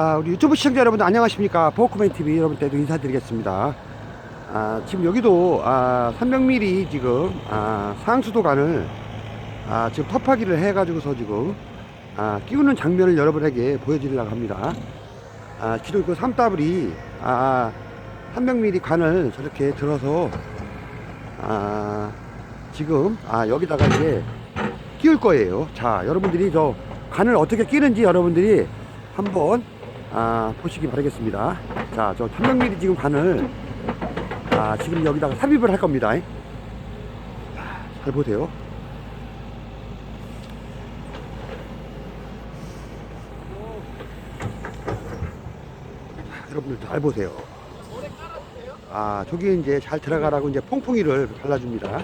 아, 우리 유튜브 시청자 여러분들 안녕하십니까. 보호코멘 TV 여러분들도 인사드리겠습니다. 아, 지금 여기도 아, 300mm 지금 아, 상수도관을 아, 지금 터파기를 해가지고서 지금 아, 끼우는 장면을 여러분에게 보여드리려고 합니다. 아, 기존 그 삼더블이 아, 300mm 관을 저렇게 들어서 아, 지금 아, 여기다가 이제 끼울 거예요. 자, 여러분들이 저 관을 어떻게 끼는지 여러분들이 한번 아, 보시기 바라겠습니다. 자, 저 300mm 지금 관을 아, 지금 여기다가 삽입을 할 겁니다. 잘 보세요. 여러분들 잘 보세요. 아, 저기 이제 잘 들어가라고 이제 퐁퐁이를 발라줍니다.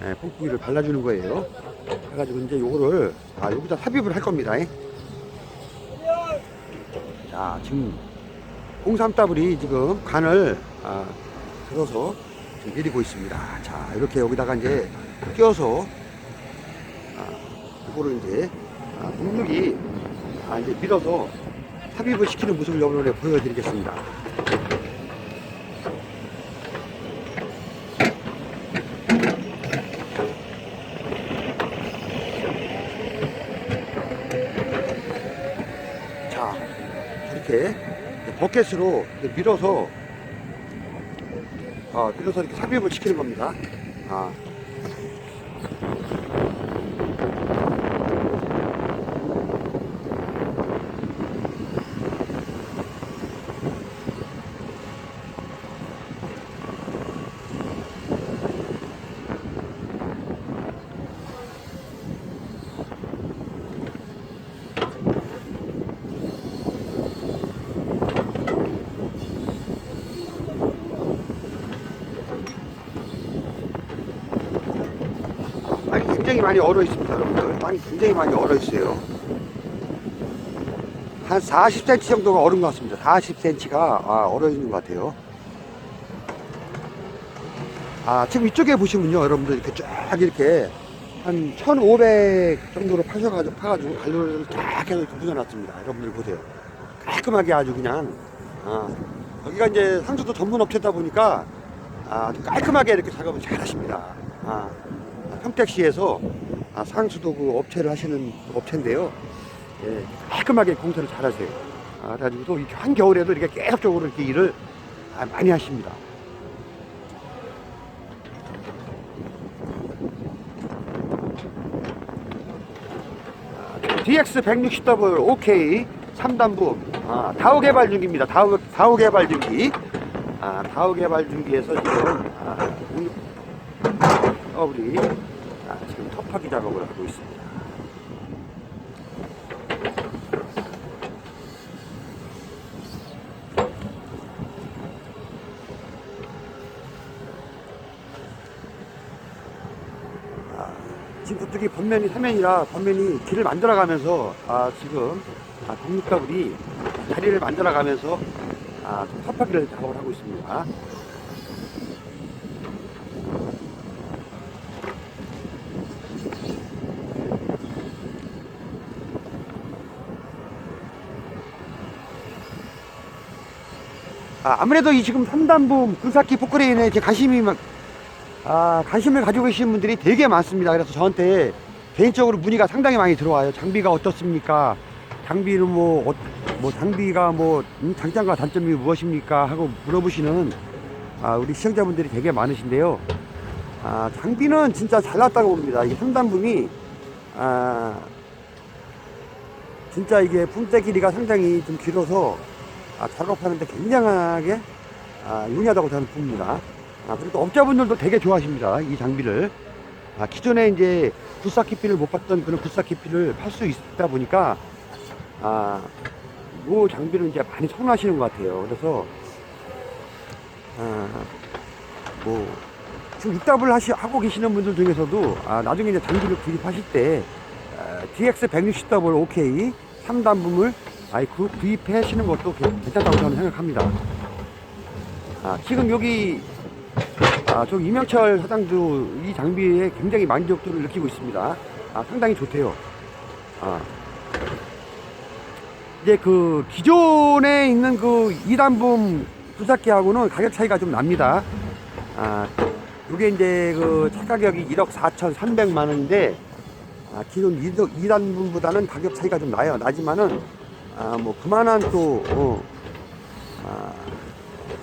네, 퐁퐁이를 발라주는 거예요. 그래가지고 이제 요거를 아, 여기다 삽입을 할 겁니다. 자, 지금 03더블이 지금 간을 아, 들어서 지금 내리고 있습니다. 자, 이렇게 여기다가 이제 끼워서 아, 이거를 이제 아, 눅눅이 아, 이제 밀어서 삽입을 시키는 모습을 여러분에 보여드리겠습니다. 자, 이렇게 버켓으로 밀어서 어, 밀어서 이렇게 삽입을 시키는 겁니다. 아. 땅이 굉장히 많이 얼어 있습니다, 여러분들. 땅이 굉장히 많이 얼어 있어요. 한 40cm 정도가 얼은 것 같습니다. 40cm가 아, 얼어 있는 것 같아요. 아, 지금 이쪽에 보시면요, 여러분들 이렇게 쫙 이렇게 한 1,500 정도로 파셔가지고, 파가지고 갈로를 쫙 해서 이렇게 묻어놨습니다. 여러분들 보세요. 깔끔하게 아주 그냥, 아, 여기가 이제 상수도 전문 업체다 보니까 아, 깔끔하게 이렇게 작업을 잘 하십니다. 아, 평택시에서 아, 상수도 그 업체를 하시는 업체인데요. 예, 깔끔하게 공사를 잘 하세요. 아, 그래가지고 한겨울에도 이렇게 계속적으로 이렇게 일을 아, 많이 하십니다. DX160W OK 3단부 아, 다우 개발 중기입니다. 다우, 다우 개발 중기. 아, 다우 개발 중기에서 지금 아, 더블이 아, 지금 터파기 작업을 하고 있습니다. 아, 지금 저쪽이 번면이 사면이라 번면이 길을 만들어가면서 아, 지금 아, 독립가불이 자리를 만들어가면서 아, 좀 터파기를 작업을 하고 있습니다. 아, 아무래도 이 지금 3단부 군사키 포크레인에 이제 관심이 막, 아, 관심을 가지고 계시는 분들이 되게 많습니다. 그래서 저한테 개인적으로 문의가 상당히 많이 들어와요. 장비가 어떻습니까? 장비는 뭐, 어, 뭐, 장비가 뭐, 음, 장점과 단점이 무엇입니까? 하고 물어보시는, 아, 우리 시청자분들이 되게 많으신데요. 아, 장비는 진짜 잘 났다고 봅니다. 이 3단붐이, 아, 진짜 이게 품대 길이가 상당히 좀 길어서 아, 작업하는데 굉장하게 아, 용이하다고 저는 봅니다. 아, 그리고 업자분들도 되게 좋아하십니다. 이 장비를. 아, 기존에 이제 굿사 키피를 못 봤던 그런 굿사 키피를 팔 수 있다 보니까 아, 이 장비를 이제 많이 선호하시는 것 같아요. 그래서 아, 뭐 지금 6답을 하시, 하고 계시는 분들 중에서도 아, 나중에 이제 장비를 구입하실 때 아, DX 160W OK 3단붐을 아이 구, 구입해 시는 것도 괜- 괜찮다고 저는 생각합니다. 아, 지금 여기 아, 저 이명철 사장도 이 장비에 굉장히 만족도를 느끼고 있습니다. 아, 상당히 좋대요. 아, 이제 그 기존에 있는 그 2단분 부착기하고는 가격 차이가 좀 납니다. 아, 이게 이제 그 차가격이 1억 4,300만 원인데 아, 기존 2단분보다는 가격 차이가 좀 나요. 나지만은 아, 뭐 그만한 또 어, 아,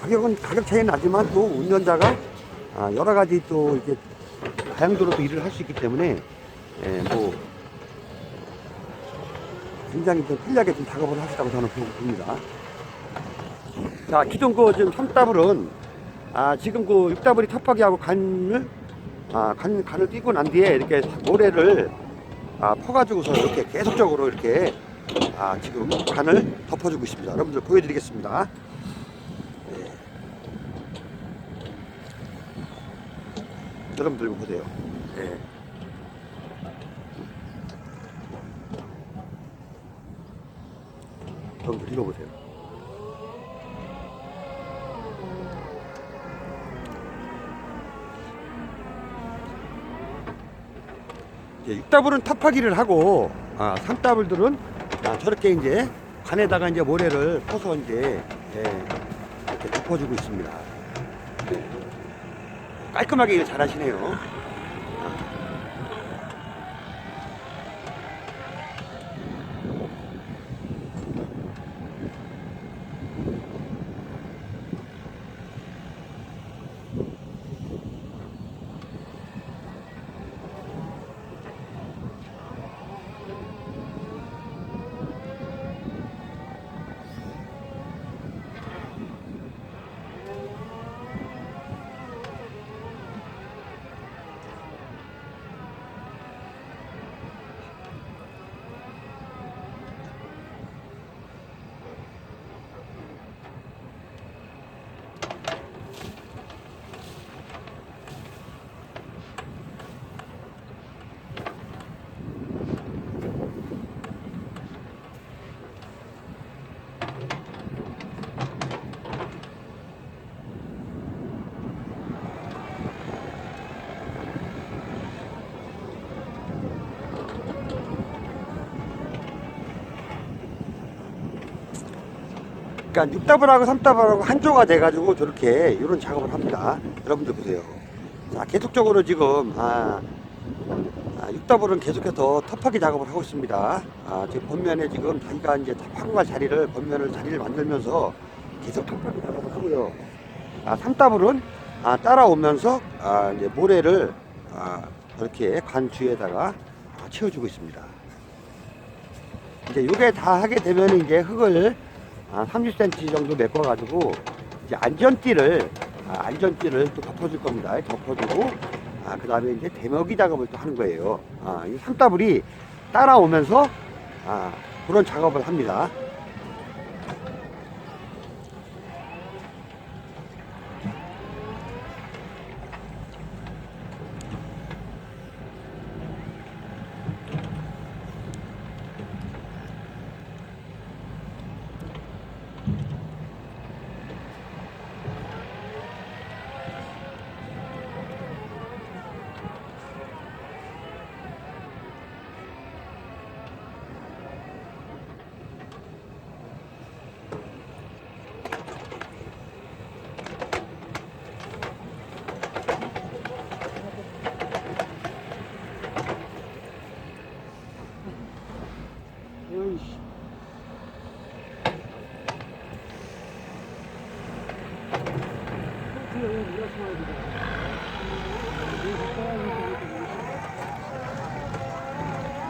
가격은 가격 차이는 나지만 또 운전자가 아, 여러 가지 또 이렇게 다양도로 또 일을 할 수 있기 때문에 예, 뭐 굉장히 좀 편리하게 좀 작업을 하시다고 저는 보- 봅니다. 자, 기존 그 지금 3더블은 아, 지금 그 6더블이 탑하기하고 간을 아, 간, 간을 띄고 난 뒤에 이렇게 모래를 아, 퍼가지고서 이렇게 계속적으로 이렇게 아, 지금 간을 덮어주고 있습니다. 여러분들 보여드리겠습니다. 네. 여러분들 이거 보세요. 네. 여러분들 읽어보세요. 이제 6더블은 탑하기를 하고 아, 3더블들은 아, 저렇게 이제 관에다가 이제 모래를 퍼서 이제 예, 이렇게 덮어주고 있습니다. 네. 깔끔하게 일 잘하시네요. 그러니까 6더블하고 3더블하고 한조가 돼가지고 저렇게 이런 작업을 합니다. 여러분들 보세요. 자, 계속적으로 지금, 아, 아 6더블은 계속해서 텁하게 작업을 하고 있습니다. 아, 지금 본면에 지금 자기가 이제 갈 자리를, 본면을 자리를 만들면서 계속 텁하게 작업을 하고요. 아, 3더블은 아, 따라오면서 아, 이제 모래를 아, 이렇게 관 주에다가 아, 채워주고 있습니다. 이제 요게 다 하게 되면 이제 흙을 아, 30cm 정도 메꿔가지고 이제 안전띠를 아, 안전띠를 또 덮어줄 겁니다. 덮어주고 아, 그 다음에 이제 대먹이 작업을 또 하는 거예요. 아, 이 삼더블이 따라오면서 아, 그런 작업을 합니다.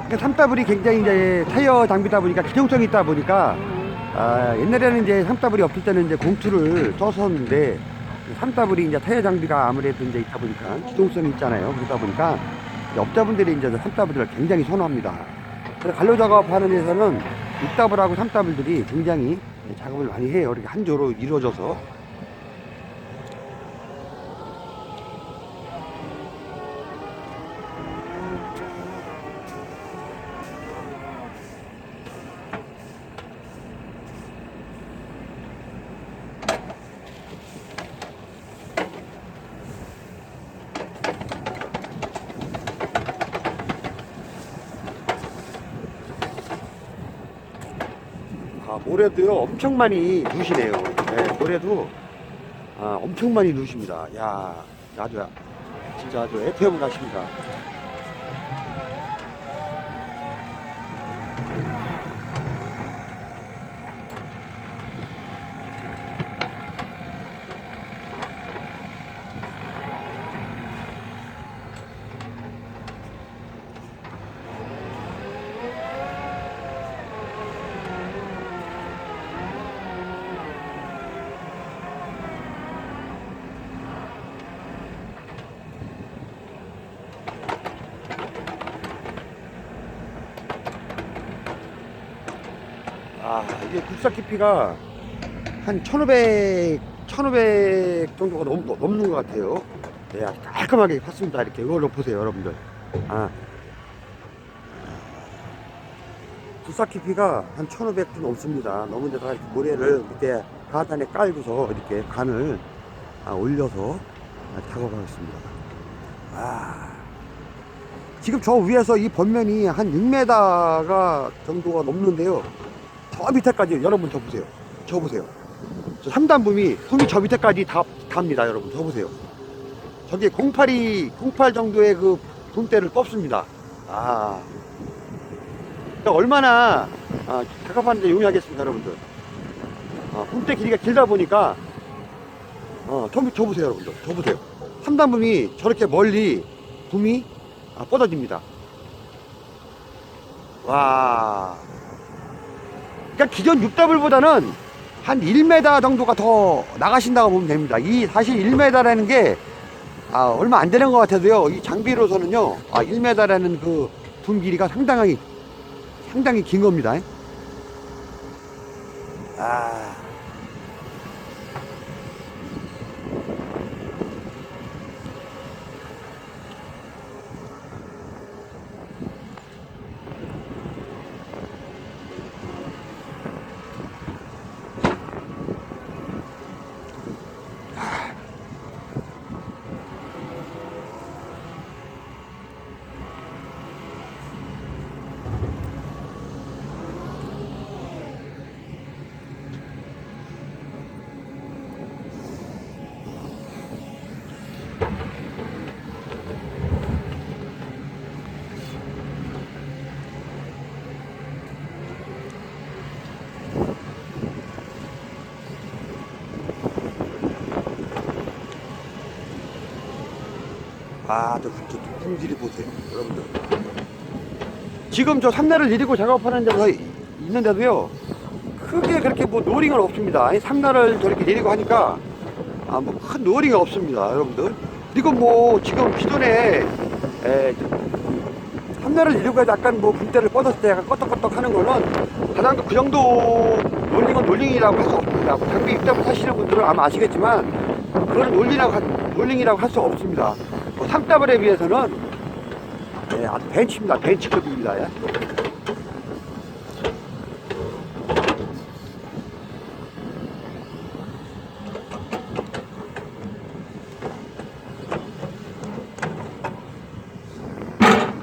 그러니까 삼더블이 굉장히 이제 타이어 장비다 보니까 기동성이 있다 보니까 아, 옛날에는 이제 삼더블이 없을 때는 이제 공투를 썼었는데 삼더블이 이제 타이어 장비가 아무래도 이제 있다 보니까 기동성이 있잖아요. 그러다 보니까 업자분들이 이제 삼더블을 굉장히 선호합니다. 그래서 간로 작업하는 데서는 6더블하고 삼더블들이 굉장히 작업을 많이 해요. 이렇게 한 조로 이루어져서 올해도요 엄청 많이 누시네요. 네, 올해도 아, 엄청 많이 누십니다. 야, 아주 진짜 아주 FM을 가십니다. 아, 굴삭 깊이가 한 1500, 1500 정도가 넘, 넘는 것 같아요. 네, 아주 깔끔하게 팠습니다. 이렇게. 이걸로 보세요, 여러분들. 아. 굴삭 깊이가 한 1500도 넘습니다. 넘은 데다가 이렇게 모래를 밑에 하단에 깔고서 이렇게 간을 아, 올려서 아, 작업하겠습니다. 아. 지금 저 위에서 이 번면이 한 6m가 정도가 넘는데요. 저 밑에까지 여러분 저 보세요. 저 보세요. 저 3단 붐이 붐이 저 밑에까지 다 답니다, 여러분. 저 보세요. 저게 08이 08 정도의 그 붐대를 뽑습니다. 아. 그러니까 얼마나 아, 작업하는데 용이하겠습니까, 여러분들. 아, 붐대 길이가 길다 보니까 어, 저, 저 보세요, 여러분들. 저 보세요. 3단 붐이 저렇게 멀리 붐이 아, 뻗어집니다. 와. 그러니까 기존 6더블보다는 한 1m 정도가 더 나가신다고 보면 됩니다. 이 사실 1m라는 게 아, 얼마 안 되는 것 같아도요. 이 장비로서는요. 아, 1m라는 그분 길이가 상당히 상당히 긴 겁니다. 아. 아, 저, 저, 저 품질이 보세요, 여러분들. 지금 저 삼날을 내리고 작업하는 데서 있는데도요, 크게 그렇게 뭐 노링은 없습니다. 아니, 삼날을 저렇게 내리고 하니까, 아, 뭐 큰 노링이 없습니다, 여러분들. 그리고 뭐, 지금 기존에, 에, 삼날을 내리고 해도 약간 뭐, 분대를 뻗었을 때 약간 껐덕껐덕 하는 거는, 가장 그 정도 놀링은 놀링이라고 할 수 없습니다. 뭐 장비 입담을 하시는 분들은 아마 아시겠지만, 그건 놀링이라고, 하- 놀링이라고 할 수 없습니다. 뭐 상따블에 비해서는 예, 아주 벤치입니다. 벤치급입니다. 예.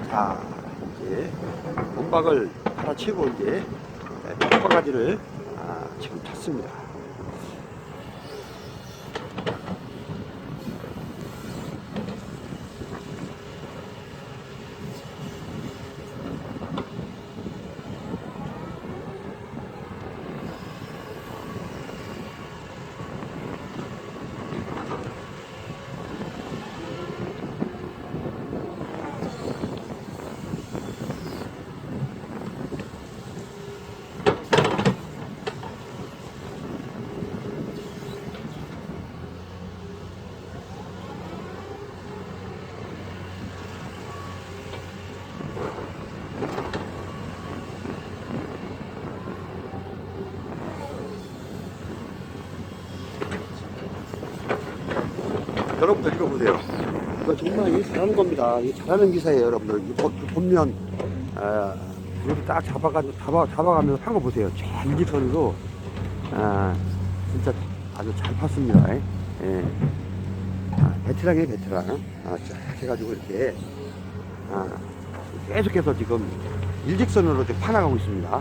자, 이제 몸박을 갈아치고 이제 바가지를 아, 지금 찼습니다. 여러분들 이거 보세요. 이거 정말 이 잘하는 겁니다. 이 잘하는 기사예요, 여러분들. 이 보- 보면 아, 이렇게 딱 잡아가지고 잡아 잡아가면서 판 거 보세요. 일직선으로 아, 진짜 아주 잘 팠습니다. 예. 아, 베테랑이에요, 베테랑. 아, 쫙 해가지고 이렇게 아, 계속해서 지금 일직선으로 이렇게 파나가고 있습니다.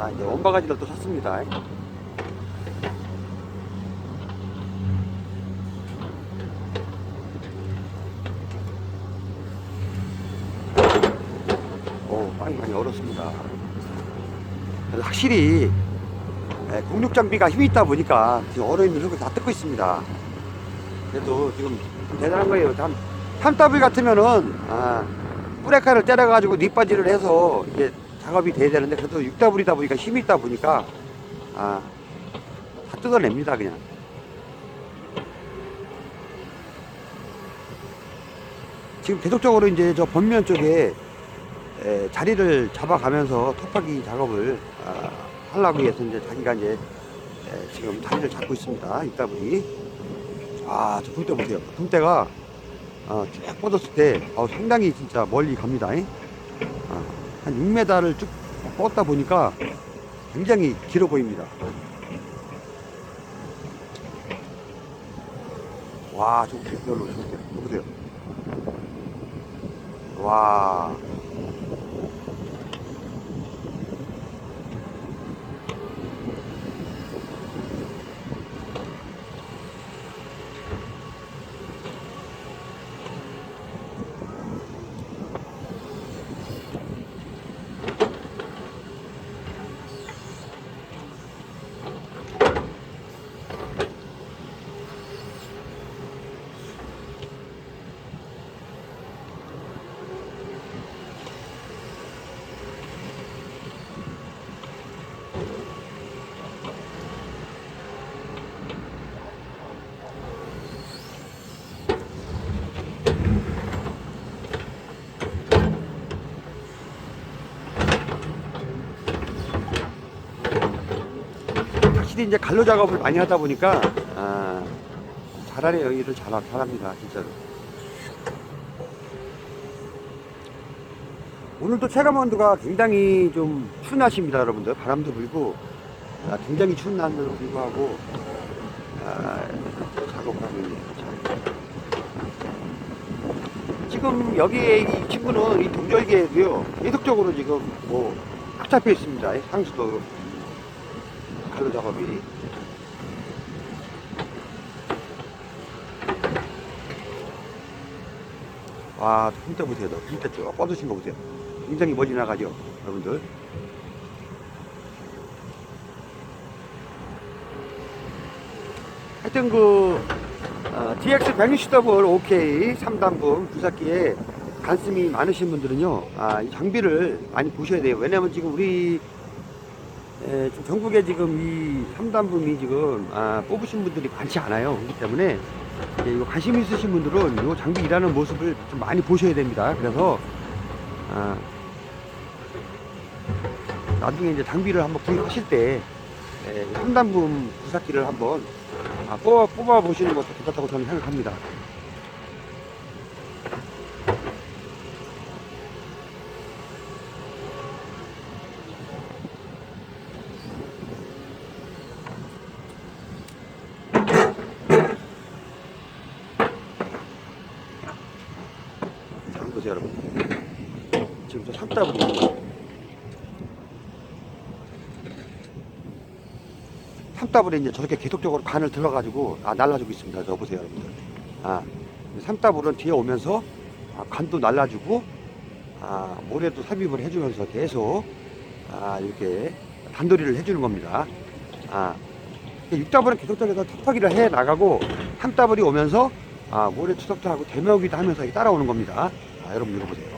자, 이제 원바가지를 또 샀습니다. 오, 빵이 많이 얼었습니다. 확실히 예, 공육 장비가 힘이 있다 보니까 지금 얼어있는 흙을 다 뜯고 있습니다. 그래도 지금 대단한 거예요. 참, 3W 같으면은, 아, 뿌레카를 때려가지고 밑바지를 해서 이게 작업이 돼야 되는데, 그래도 6W이다 보니까 힘이 있다 보니까, 아, 다 뜯어냅니다, 그냥. 지금 계속적으로 이제 저 번면 쪽에 에, 자리를 잡아가면서 토파기 작업을 아, 하려고 해서 이제 자기가 이제 에, 지금 자리를 잡고 있습니다. 보니 아, 저 붕대 보세요. 붕대가 어, 쭉 뻗었을 때 어, 상당히 진짜 멀리 갑니다. 잉? 어, 한 6m를 쭉 뻗다 보니까 굉장히 길어 보입니다. 와, 저 별로 저거 보세요. 와. 확실히 이제 갈로 작업을 많이 하다 보니까 아, 잘하네요 일을 잘, 잘합니다 진짜로. 오늘도 체감 온도가 굉장히 좀 추운 날씨입니다 여러분들. 바람도 불고 아, 굉장히 추운 날에도 불구하고 아, 작업하고 있네요 참. 지금 여기에 이 친구는 이 동절기에도요 계속적으로 지금 뭐 합잡혀 있습니다. 이 상수도 칼로 작업이. 와 진짜 보세요 너 진짜 쭉 뻗으신 거 보세요. 굉장히 멀리 나가죠 여러분들 하여튼 그 어, DX 160W OK 3단분 부사기에 관심이 많으신 분들은요 아, 이 장비를 많이 보셔야 돼요. 왜냐면 지금 우리 에, 지금 전국에 지금 이 3단분이 지금 아, 뽑으신 분들이 많지 않아요. 그렇기 때문에 예, 관심 있으신 분들은 이 장비 일하는 모습을 좀 많이 보셔야 됩니다. 그래서 아, 나중에 이제 장비를 한번 구입하실 때 에, 3단분 부사기를 한번 뽑아, 뽑아 보시는 것도 똑같다고 저는 생각합니다. 보세요 여러분 지금 저 삭다 보고 3따블에 이제 저렇게 계속적으로 간을 들어가지고 아, 날라주고 있습니다. 저 보세요, 여러분들. 아, 3따블은 뒤에 오면서 아, 간도 날라주고 아, 모래도 삽입을 해주면서 계속 아, 이렇게 단도리를 해주는 겁니다. 아, 6따블은 계속적으로 턱턱이를 해 나가고 3따블이 오면서 아, 모래 추석도 하고 대먹이도 하면서 따라오는 겁니다. 아, 여러분 이거 보세요.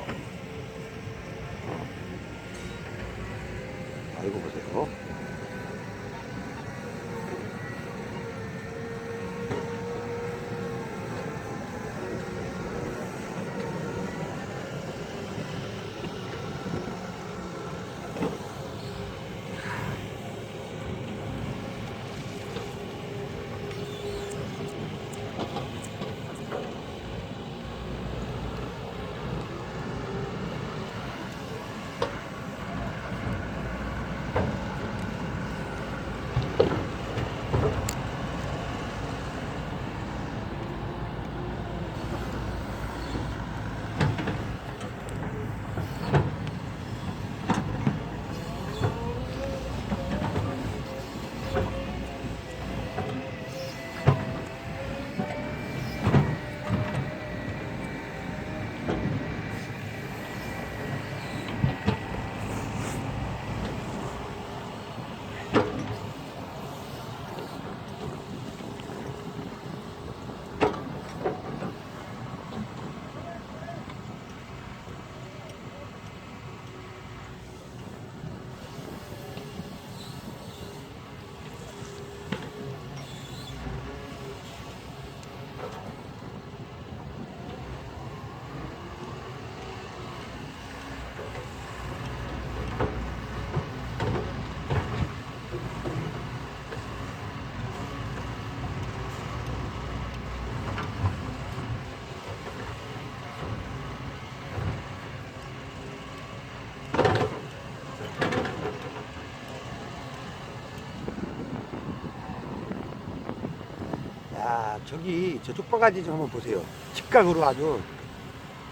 저기 저쪽 바가지 좀 한번 보세요. 직각으로 아주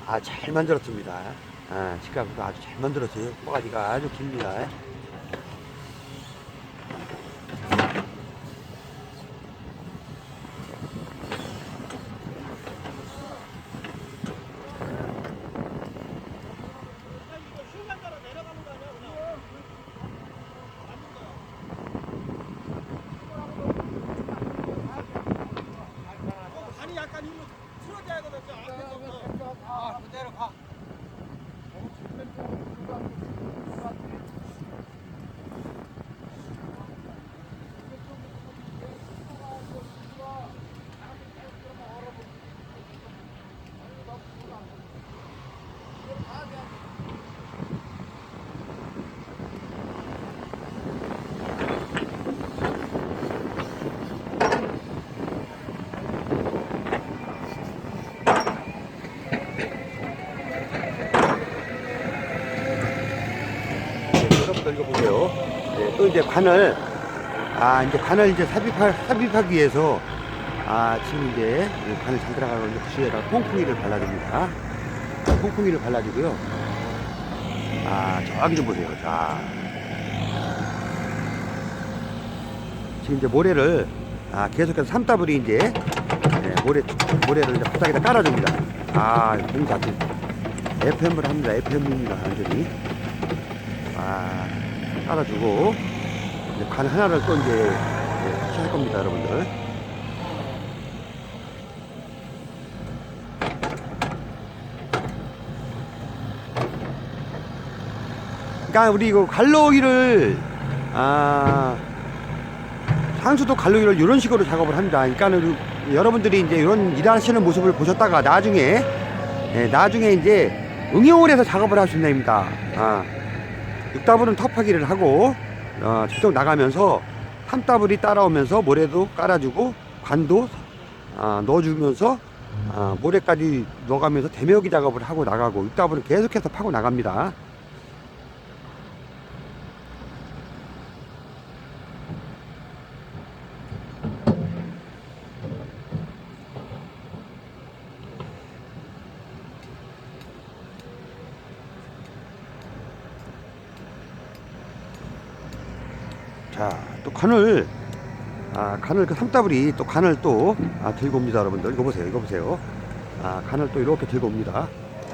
아, 잘 만들었습니다. 아, 직각으로 아주 잘 만들었어요. 바가지가 아주 깁니다. 간이 약간 힘을 틀어줘야 되거든요. 앞에서부터. 아, 그대로 가. 네, 여러분들 이거 보세요. 네, 또 이제 관을 아 이제 관을 이제 삽입하, 삽입하기 위해서 아 지금 이제 이 관을 잘 들어가는 부시에다 콩콩이를 발라줍니다. 자, 콩콩이를 발라주고요. 아 저기 좀 보세요. 자 지금 이제 모래를 아 계속해서 삼다블이 이제 네, 모래 모래를 이제 바닥에다 깔아줍니다. 아 공사 FM을 합니다. FM입니다. 완전히. 아, 깔아주고 이제 관 하나를 또 이제 네, 할 겁니다, 여러분들. 그러니까 우리 이거 갈로이를 아 상수도 갈로이를 이런 식으로 작업을 합니다. 그러니까는 여러분들이 이제 이런 일하시는 모습을 보셨다가 나중에 예, 나중에 이제 응용을 해서 작업을 하시면 됩니다. 아. 6더블은 텁하기를 하고 어, 저쪽 나가면서 3더블이 따라오면서 모래도 깔아주고 관도 아, 넣어주면서 아, 모래까지 넣어가면서 대묘기 작업을 하고 나가고 6더블은 계속해서 파고 나갑니다. 자, 또 간을 아, 간을 그 삼다블이 또 간을 또 아, 들고 옵니다, 여러분들. 이거 보세요, 이거 보세요. 아, 간을 또 이렇게 들고 옵니다.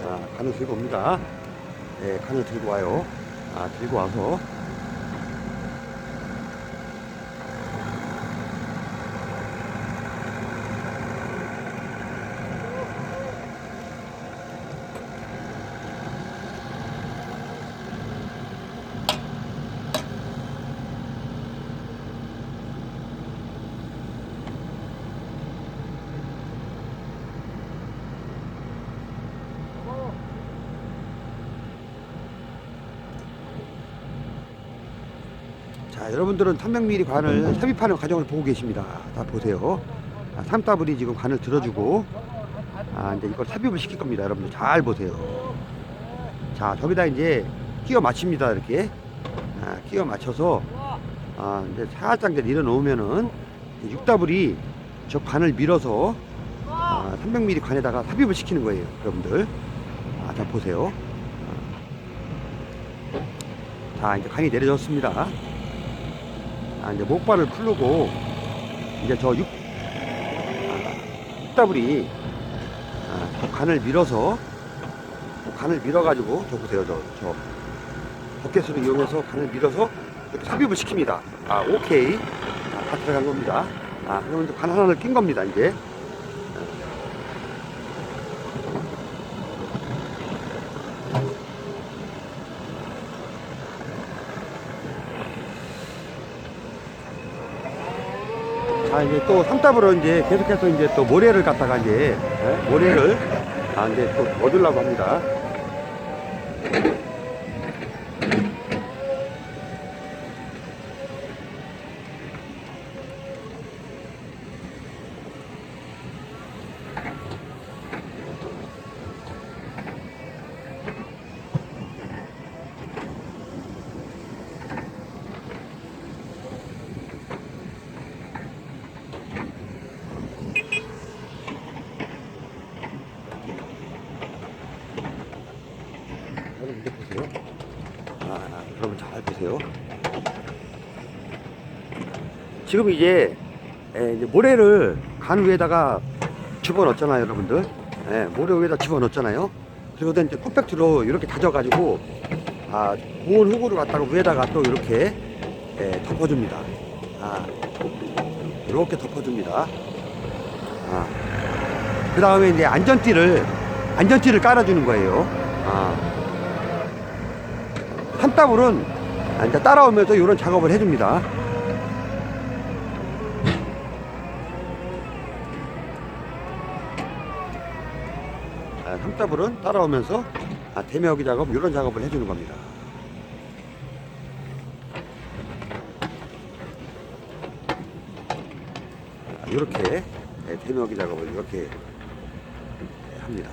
아, 간을 들고 옵니다. 네, 간을 들고 와요. 아, 들고 와서 자, 여러분들은 300mm 관을 삽입하는 과정을 보고 계십니다. 다 보세요. 아, 3더블이 지금 관을 들어주고, 아, 이제 이걸 삽입을 시킬 겁니다. 여러분들 잘 보세요. 자, 저기다 이제 끼워 맞춥니다. 이렇게. 아, 끼워 맞춰서, 아, 이제 살짝 이제 내려놓으면은 6더블이 저 관을 밀어서, 아, 300mm 관에다가 삽입을 시키는 거예요. 여러분들. 아, 자, 보세요. 아. 자, 이제 관이 내려졌습니다. 아, 이제 목발을 풀르고 이제 저 6, 아, 6더블이 아, 저 간을 밀어서 간을 밀어가지고 저 보세요 저, 저 버켓으로 이용해서 간을 밀어서 이렇게 삽입을 시킵니다. 아 오케이. 자, 다 들어간 겁니다. 아 그러면 간 하나를 낀 겁니다 이제 이제 또 삼답으로 이제 계속해서 이제 또 모래를 갖다가 이제 예? 모래를 아 이제 또 얻으려고 합니다. 지금 이제, 에, 이제 모래를 간 위에다가 집어넣었잖아요, 여러분들. 예, 모래 위에다 집어넣었잖아요. 그리고 이제 컴팩트로 이렇게 다져가지고, 아, 고온 흙으로 갖다가 위에다가 또 이렇게 예, 덮어줍니다. 아, 이렇게 덮어줍니다. 아, 그 다음에 이제 안전띠를, 안전띠를 깔아주는 거예요. 아, 한땀울은 이제 따라오면서 이런 작업을 해줍니다. 아, 삼더블은 따라오면서 아, 대매어기 작업 이런 작업을 해주는 겁니다. 아, 이렇게 네, 대매어기 작업을 이렇게 네, 합니다.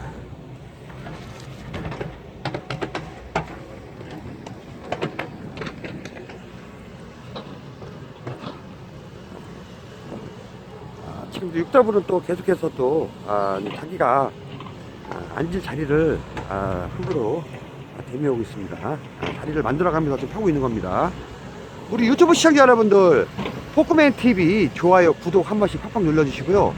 아, 지금도 육답으로 또 계속해서 또 아, 자기가 아, 앉을 자리를 아, 흙으로 대미하고 있습니다. 아, 자리를 만들어가면서 지금 하고 있는 겁니다. 우리 유튜브 시청자 여러분들 포크맨 TV 좋아요 구독 한 번씩 팍팍 눌러주시고요.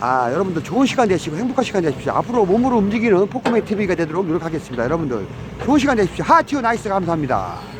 아 여러분들 좋은 시간 되시고 행복한 시간 되십시오. 앞으로 몸으로 움직이는 포크맨 TV가 되도록 노력하겠습니다. 여러분들 좋은 시간 되십시오. 하티오 나이스 감사합니다.